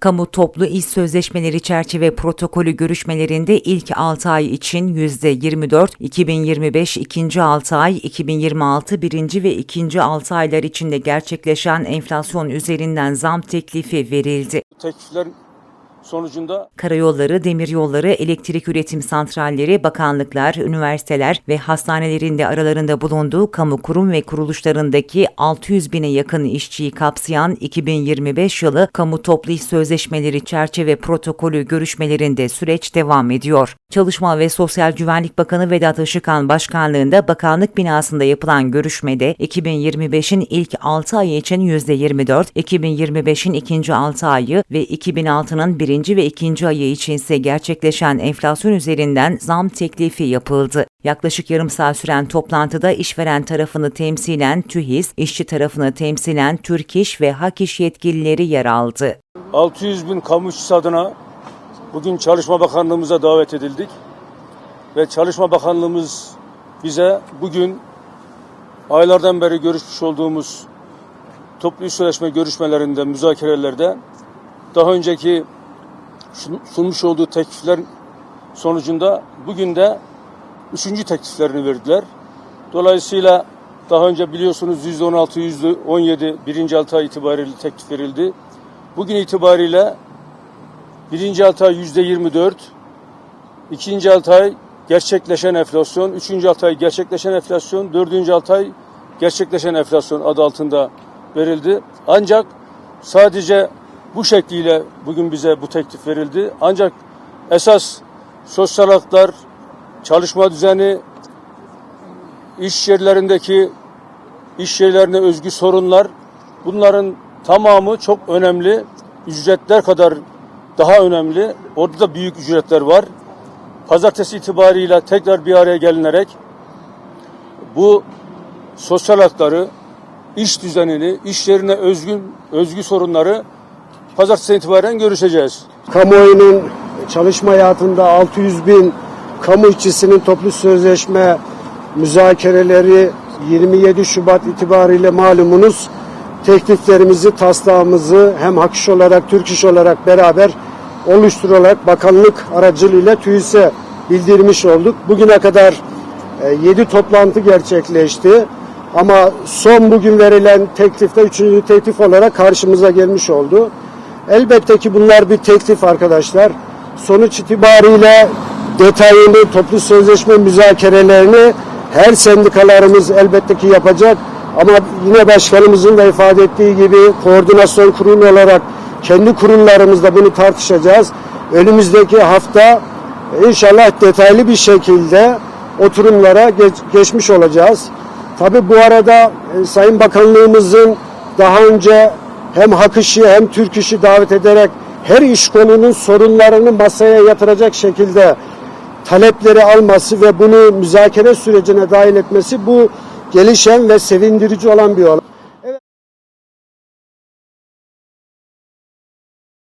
Kamu toplu iş sözleşmeleri çerçeve protokolü görüşmelerinde ilk 6 ay için %24, 2025 ikinci 6 ay, 2026 birinci ve ikinci 6 aylar içinde gerçekleşen enflasyon üzerinden zam teklifi verildi. teklifler sonucunda Karayolları, demiryolları, elektrik üretim santralleri, bakanlıklar, üniversiteler ve hastanelerin de aralarında bulunduğu kamu kurum ve kuruluşlarındaki 600 bine yakın işçiyi kapsayan 2025 yılı kamu toplu iş sözleşmeleri çerçeve protokolü görüşmelerinde süreç devam ediyor. Çalışma ve Sosyal Güvenlik Bakanı Vedat Işıkhan başkanlığında bakanlık binasında yapılan görüşmede 2025'in ilk 6 ayı için %24, 2025'in ikinci 6 ayı ve 2006'nın birinci ve ikinci ayı için ise gerçekleşen enflasyon üzerinden zam teklifi yapıldı. Yaklaşık yarım saat süren toplantıda işveren tarafını temsilen TÜHİS, işçi tarafını temsilen Türk İş ve Hak İş yetkilileri yer aldı. 600 bin kamu işçisi adına bugün Çalışma Bakanlığımıza davet edildik. Ve Çalışma Bakanlığımız bize bugün aylardan beri görüşmüş olduğumuz toplu sözleşme görüşmelerinde, müzakerelerde daha önceki sunmuş olduğu teklifler sonucunda bugün de üçüncü tekliflerini verdiler. Dolayısıyla daha önce biliyorsunuz %16, %17 birinci altı ay itibariyle teklif verildi. Bugün itibariyle birinci altı ay yüzde 24, ikinci altı ay gerçekleşen enflasyon, üçüncü altı ay gerçekleşen enflasyon, dördüncü altı ay gerçekleşen enflasyon adı altında verildi. Ancak sadece bu şekliyle bugün bize bu teklif verildi. Ancak esas sosyal haklar, çalışma düzeni, iş yerlerindeki iş yerlerine özgü sorunlar bunların tamamı çok önemli. Ücretler kadar daha önemli. Orada da büyük ücretler var. Pazartesi itibariyle tekrar bir araya gelinerek bu sosyal hakları, iş düzenini, iş yerine özgün özgü sorunları pazartesi itibaren görüşeceğiz. kamuoyunun çalışma hayatında 600 bin kamu işçisinin toplu sözleşme müzakereleri 27 Şubat itibariyle malumunuz tekliflerimizi, taslağımızı hem Hak İş olarak, Türk İş olarak beraber oluşturarak bakanlık aracılığıyla TÜİS'e bildirmiş olduk. Bugüne kadar 7 toplantı gerçekleşti. Ama son bugün verilen teklifte üçüncü teklif olarak karşımıza gelmiş oldu. Elbette ki bunlar bir teklif arkadaşlar. Sonuç itibariyle detayını, toplu sözleşme müzakerelerini her sendikalarımız elbette ki yapacak. Ama yine başkanımızın da ifade ettiği gibi koordinasyon kurulu olarak kendi kurullarımızda bunu tartışacağız. Önümüzdeki hafta inşallah detaylı bir şekilde oturumlara geç- geçmiş olacağız. Tabi bu arada e, Sayın Bakanlığımızın daha önce hem hak işi hem Türk işi davet ederek her iş konunun sorunlarını masaya yatıracak şekilde talepleri alması ve bunu müzakere sürecine dahil etmesi bu gelişen ve sevindirici olan bir olay.